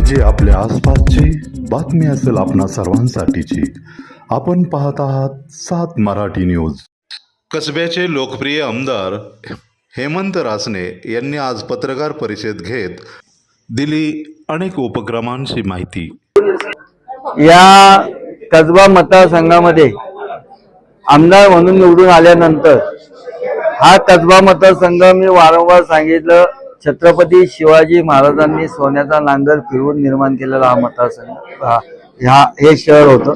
जे आपल्या आसपासची बातमी असेल आपणा सर्वांसाठीची. आपण पाहत आहात सात मराठी न्यूज. कसब्याचे लोकप्रिय आमदार हेमंत रासने यांनी आज पत्रकार परिषद घेत दिली अनेक उपक्रमांची माहिती. या कसबा मतदारसंघामध्ये आमदार म्हणून निवडून आल्यानंतर हा कसबा मतदारसंघ मी वारंवार सांगितलं छत्रपती शिवाजी महाराजांनी सोन्याचा नांगर फिरवून निर्माण केलेला हा मतदारसंघ. हा ह्या हे शहर होतं.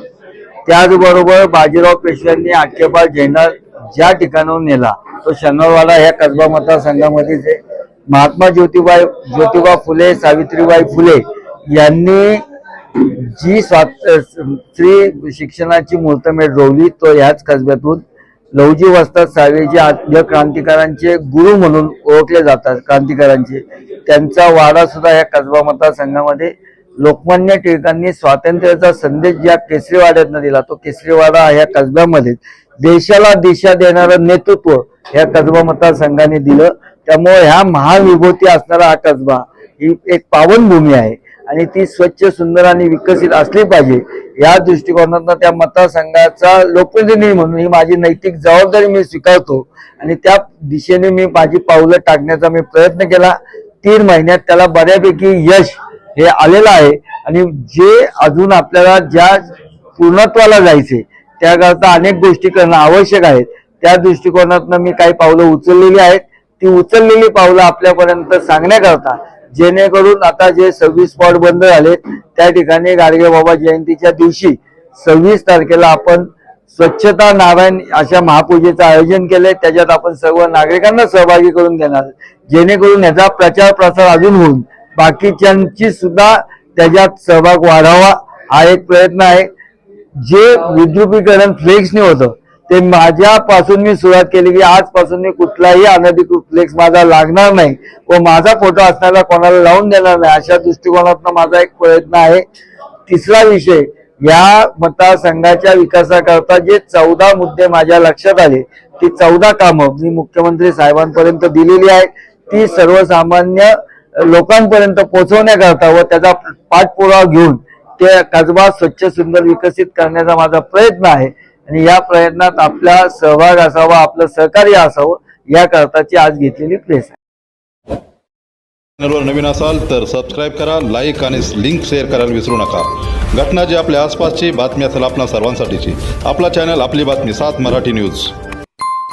त्याचबरोबर बाजीराव पेशव्यांनी आखेबा झेंडा ज्या ठिकाणाहून नेला तो शनिवारवाडा ह्या कसबा मतदारसंघामध्येच आहे महात्मा ज्योतिबाई ज्योतिबा फुले सावित्रीबाई फुले यांनी जी स्वात स्त्री शिक्षणाची मुहूर्तमेढ रोवली तो ह्याच कसब्यातून लवजी वस्ताद सावेजी आद्य क्रांतिकारांचे गुरु म्हणून ओळखले जातात क्रांतिकारांचे. त्यांचा वाडा सुद्धा या कसबा मतदारसंघामध्ये लोकमान्य टिळकांनी स्वातंत्र्याचा संदेश ज्या केसरीवाड्यातनं दिला तो केसरीवाडा ह्या कसब्यामध्ये देशाला दिशा देणारं नेतृत्व ह्या कसबा मतदारसंघाने दिलं. त्यामुळे ह्या महाविभूती असणारा हा कसबा ही एक पावनभूमी आहे. आणि ती स्वच्छ सुंदर आणि विकसित असली पाहिजे या दृष्टिकोनातून त्या मतदारसंघाचा लोकप्रतिनिधी म्हणून ही माझी नैतिक जबाबदारी मी स्वीकारतो. आणि त्या दिशेने मी माझी पावलं टाकण्याचा मी प्रयत्न केला. तीन महिन्यात त्याला बऱ्यापैकी यश हे आलेलं आहे. आणि जे अजून आपल्याला ज्या पूर्णत्वाला जायचे त्याकरता अनेक गोष्टी करणं आवश्यक आहेत त्या दृष्टिकोनातून मी काही पावलं उचललेली आहेत. ती उचललेली पावलं आपल्यापर्यंत सांगण्याकरता जेणेकरून आता जे सव्वीस स्पॉट बंद झाले त्या ठिकाणी गाडगे बाबा जयंतीच्या दिवशी सव्वीस तारखेला आपण स्वच्छता नारायण अशा महापूजेचं आयोजन केलंय. त्याच्यात आपण सर्व नागरिकांना सहभागी करून घेणार जेणेकरून याचा प्रचार प्रसार अजून होऊन बाकीच्यांची सुद्धा त्याच्यात सहभाग वाढावा हा एक प्रयत्न आहे. जे विद्रुपीकरण फ्लेक्सने होतं ते माझ्यापासून मी सुरुवात केली. की आजपासून मी कुठलाही अनधिकृत फ्लेक्स माझा लागणार नाही. व माझा फोटो असणारा कोणाला लावून देणार नाही. अशा दृष्टिकोनातून माझा एक प्रयत्न आहे. तिसरा विषय या मतदारसंघाच्या विकासाकरता जे चौदा मुद्दे माझ्या लक्षात आले ती चौदा कामं मी मुख्यमंत्री साहेबांपर्यंत दिलेली आहे ती सर्वसामान्य लोकांपर्यंत पोहोचवण्याकरता व त्याचा पाठपुरावा घेऊन ते कसबा स्वच्छ सुंदर विकसित करण्याचा माझा प्रयत्न आहे. आणि या प्रयत्नात आपला सहभाग असावा आपलं सहकार्य असावं याकरताची आज घेतलेली प्लेस आहे. चॅनलवर नवीन असाल तर सबस्क्राईब करा लाईक आणि लिंक शेअर करायला विसरू नका. घटना जी आपल्या आसपासची बातमी असेल आपणा सर्वांसाठीची. आपला चॅनल आपली बातमी सात मराठी न्यूज